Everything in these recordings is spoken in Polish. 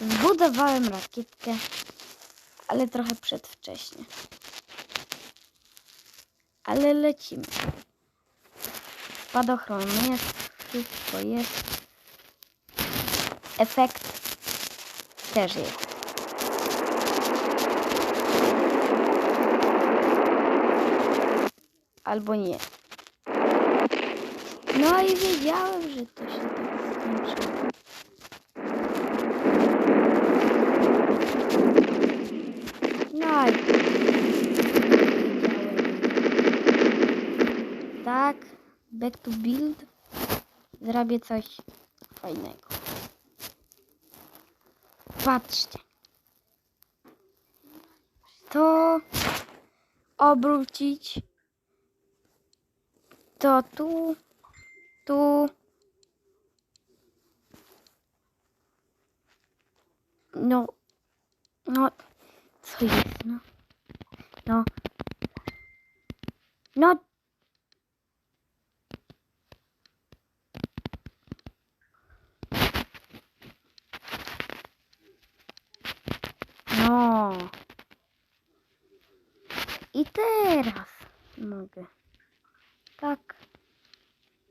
Zbudowałem rakietkę, ale trochę przedwcześnie. Ale lecimy. Spadochron jest, wszystko jest. Efekt też jest. Albo nie. No i wiedziałem, że to się tak skończy. Tak, back to build. Zrobię coś fajnego. Patrzcie. To obrócić. To tu, tu. No, no, no, no, no, no. I teraz mogę. Tak,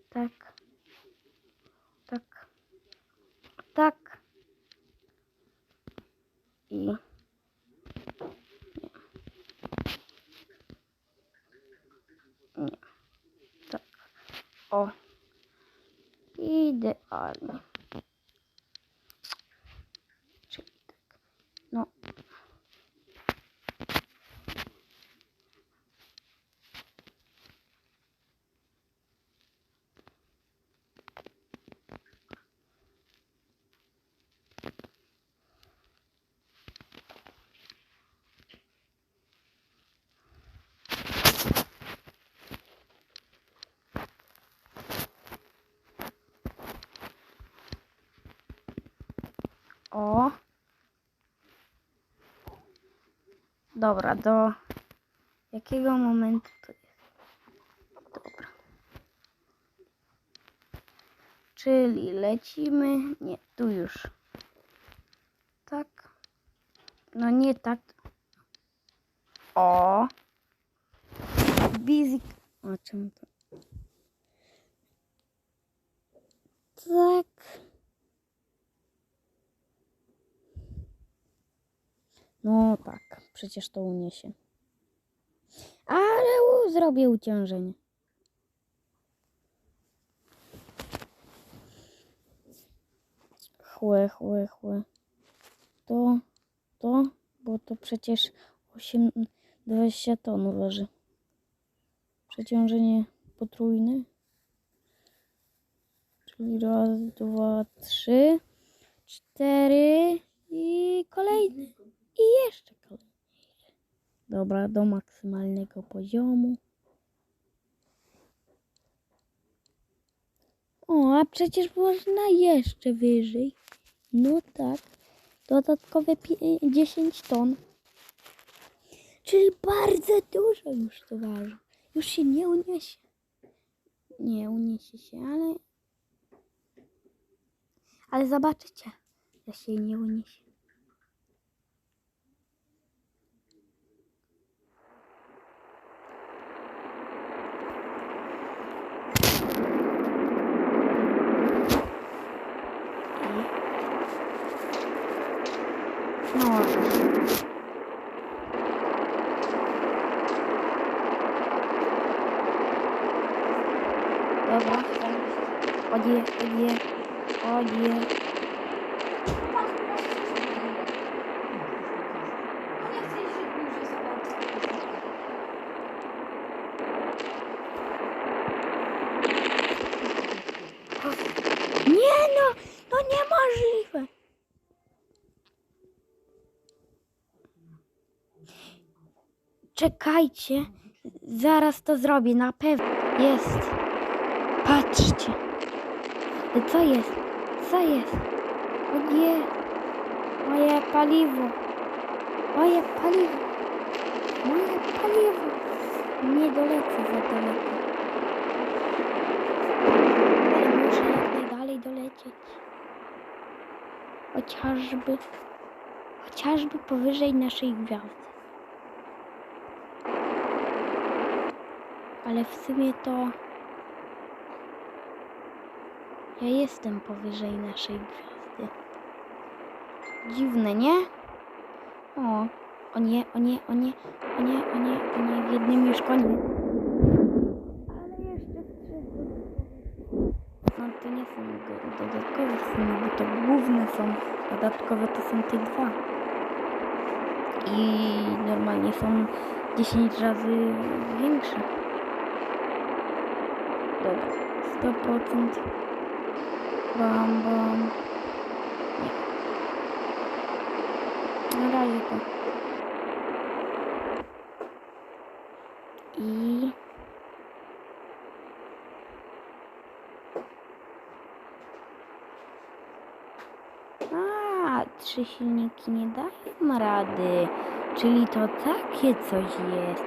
tak, tak, tak. I nie. Nie. Tak. O. Idealnie. Czyli tak. No. O. Dobra, do jakiego momentu to jest? Dobra. Czyli lecimy. Nie, tu już. Tak. No nie tak. O. Basic. O czym to? Tak. No tak, przecież to uniesie. Ale zrobię uciążenie. Chłe, chłe, chłe. To, to, bo to przecież 8, 20 ton waży. Przeciążenie potrójne. Czyli raz, dwa, trzy, cztery i kolejny. I jeszcze kolejny. Dobra, do maksymalnego poziomu. O, a przecież można jeszcze wyżej. No tak. Dodatkowe pi- 10 ton. Czyli bardzo dużo już to waży. Już się nie uniesie. Nie uniesie się, ale... Ale zobaczycie, że się nie uniesie. No. Dobra. Chodzi, chodzi, chodzi. Nie no, to niemożliwe. Czekajcie, zaraz to zrobię, na pewno. Jest. Patrzcie. Co jest? Co jest? O nie. Moje paliwo. Moje paliwo. Moje paliwo. Nie dolecę za daleko. Ale muszę jak najdalej dolecieć. chociażby, chociażby powyżej naszej gwiazdy. Ale w sumie to ja jestem powyżej naszej gwiazdy. Dziwne, nie? O, o nie, o nie, o nie, o nie, o nie, o nie, w jednym już koniec. Ale jeszcze dodatkowych. No to nie są dodatkowe w sumie, bo to główne są. Dodatkowe to są te dwa. I normalnie są 10 razy większe. Dobra, 100%. Bam, bam. Na razie to. I... A, trzy silniki nie dają rady. Czyli to takie coś jest,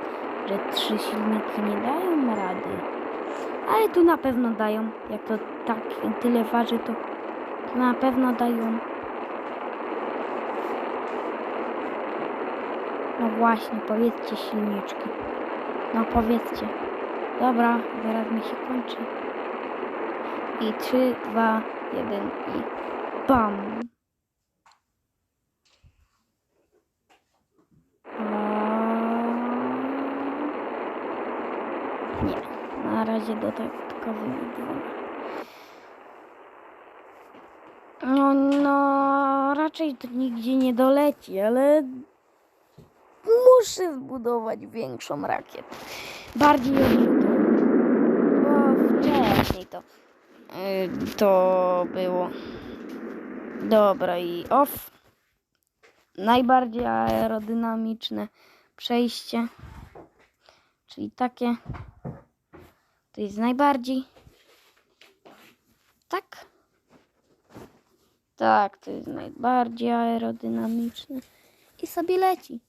że trzy silniki nie dają rady. Ale tu na pewno dają. Jak to tak tyle waży, to, na pewno dają. No właśnie, powiedzcie silniczki. No powiedzcie. Dobra, zaraz mi się kończy. I 3, 2, 1 i bam. A... Nie, na razie dodatkowymi dwoma. No, no, raczej to nigdzie nie doleci, ale muszę zbudować większą rakietę. Bardziej odrzutową. Bo wcześniej to, yy, to było. Dobra i off. Najbardziej aerodynamiczne przejście. Czyli takie. To jest najbardziej. Tak. Tak, to jest najbardziej aerodynamiczne. I sobie leci.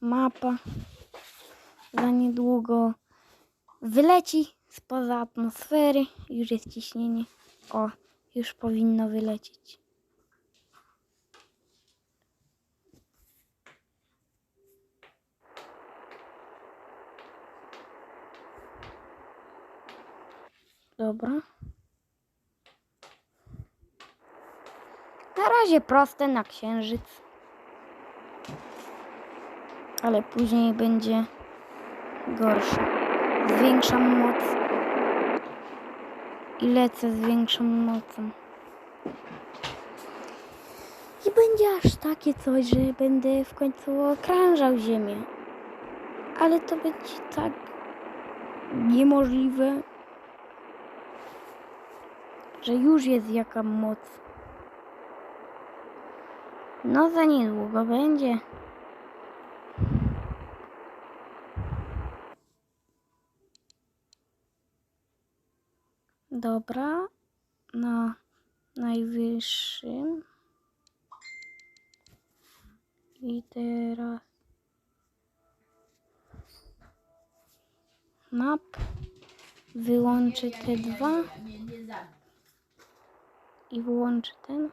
Mapa za niedługo wyleci spoza atmosfery. Już jest ciśnienie. O, już powinno wylecieć. Dobra. Na razie proste na księżyc. Ale później będzie gorsze. Zwiększam moc. I lecę z większą mocą. I będzie aż takie coś, że będę w końcu okrążał Ziemię. Ale to będzie tak niemożliwe, że już jest jaka moc. No za niedługo będzie. Dobra, na najwyższym. I teraz map. Wyłączę te dwa i włączę ten.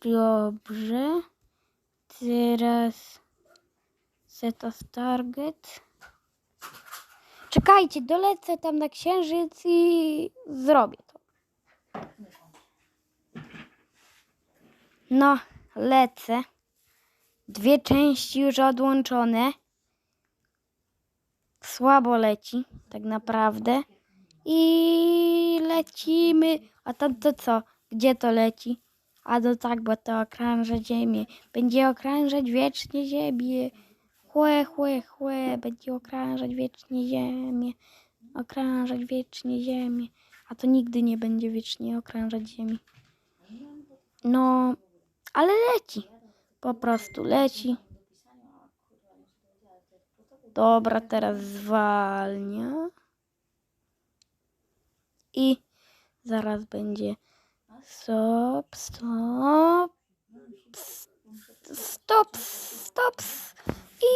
Dobrze. Teraz set of target. Czekajcie, dolecę tam na księżyc i zrobię to. No, lecę. Dwie części już odłączone. Słabo leci, tak naprawdę. I lecimy. A tam to co? Gdzie to leci? A to tak, bo to okrąża Ziemię. Będzie okrążać wiecznie Ziemię. Chłe, chłe, chłe. Będzie okrążać wiecznie Ziemię. Okrążać wiecznie Ziemię. A to nigdy nie będzie wiecznie okrążać Ziemi. No, ale leci. Po prostu leci. Dobra, teraz zwalnia. I zaraz będzie stop, stop, Stop, stop. I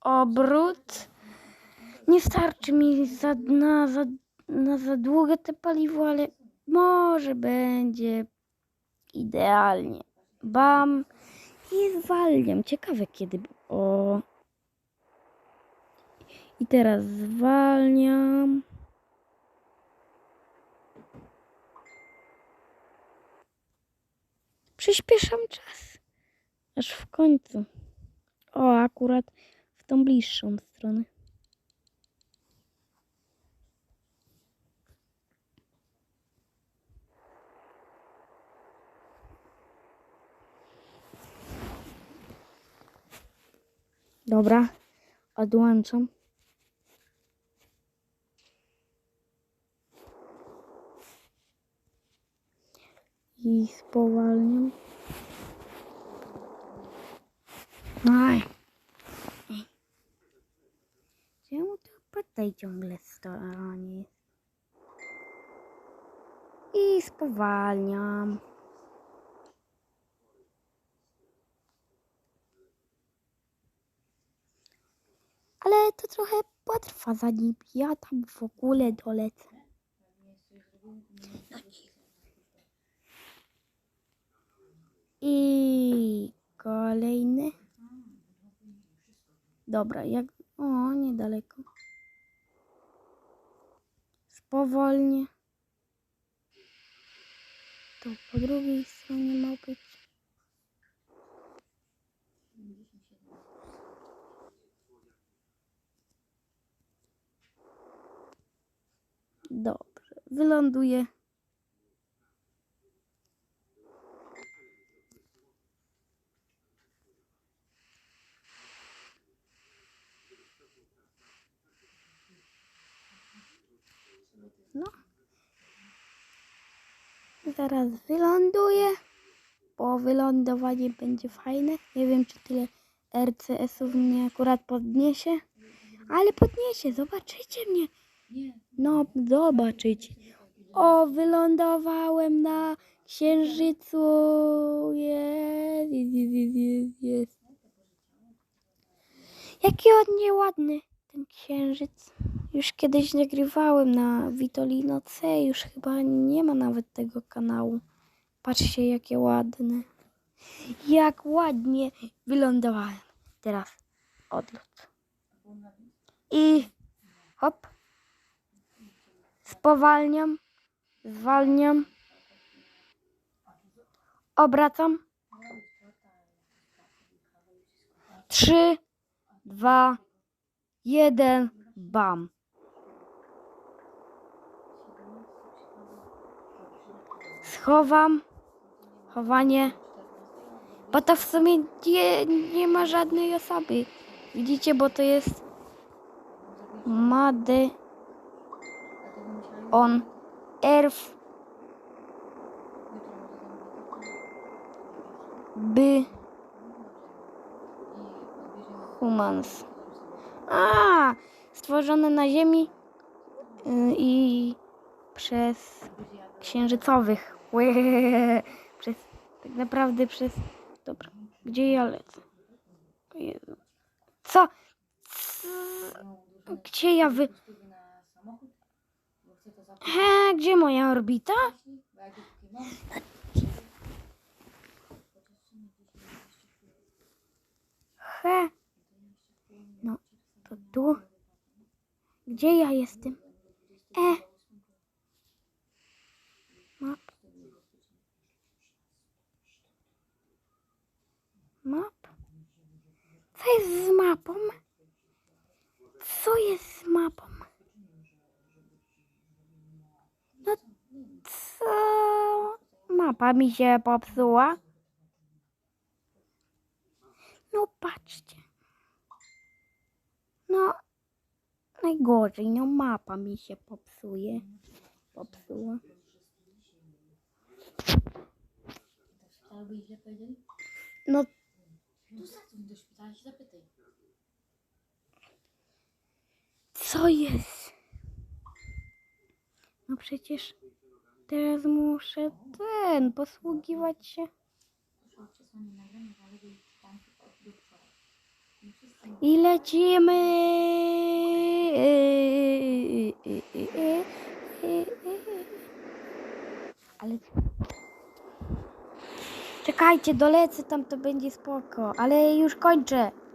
obrót. Nie starczy mi za, na, za, na za długie te paliwo, ale może będzie idealnie. Bam. I zwalniam. Ciekawe kiedy. O. I teraz zwalniam. Przyspieszam czas. Aż w końcu. O, akurat w tą bliższą stronę. Dobra, odłączam. I spowalniam. Aj. Czemu to tutaj ciągle stanie? I spowalniam. Ale to trochę potrwa, zanim ja tam w ogóle dolecę. I kolejny. Dobra, jak. O, niedaleko. Spowolnie. To po drugiej stronie ma być. Dobrze, wyląduję. No. Zaraz wyląduję. Po wylądowaniu będzie fajne. Nie wiem, czy tyle RCS-ów mnie akurat podniesie. Ale podniesie, zobaczycie mnie. No, zobaczycie. O, wylądowałem na księżycu. Jest, jest, jest, jest, jest. Jaki on nieładny, ten księżyc. Już kiedyś nagrywałem na Vitolino C, już chyba nie ma nawet tego kanału. Patrzcie, jakie ładne. Jak ładnie wylądowałem. Teraz odlot. I hop. Spowalniam. Zwalniam. Obracam. Trzy, dwa, jeden, bam. Schowam. Chowanie. Bo to w sumie nie, nie ma żadnej osoby. Widzicie, bo to jest Made on Earth by humans. A, stworzone na Ziemi y, i przez księżycowych. Przez, tak naprawdę przez. Dobra, gdzie ja lecę? Jezu. Co? Co? Gdzie ja wy. He, gdzie moja orbita? He. No, to tu. Gdzie ja jestem? E. Map. Map? Co jest z mapą? Co jest z mapą? No co? Mapa mi się popsuła. No patrzcie. No najgorzej, no mapa mi się popsuje. Popsuła. No co jest? No przecież teraz muszę ten posługiwać się. I lecimy. Ale. Czekajcie, dolecę tam, to będzie spoko. Ale już kończę.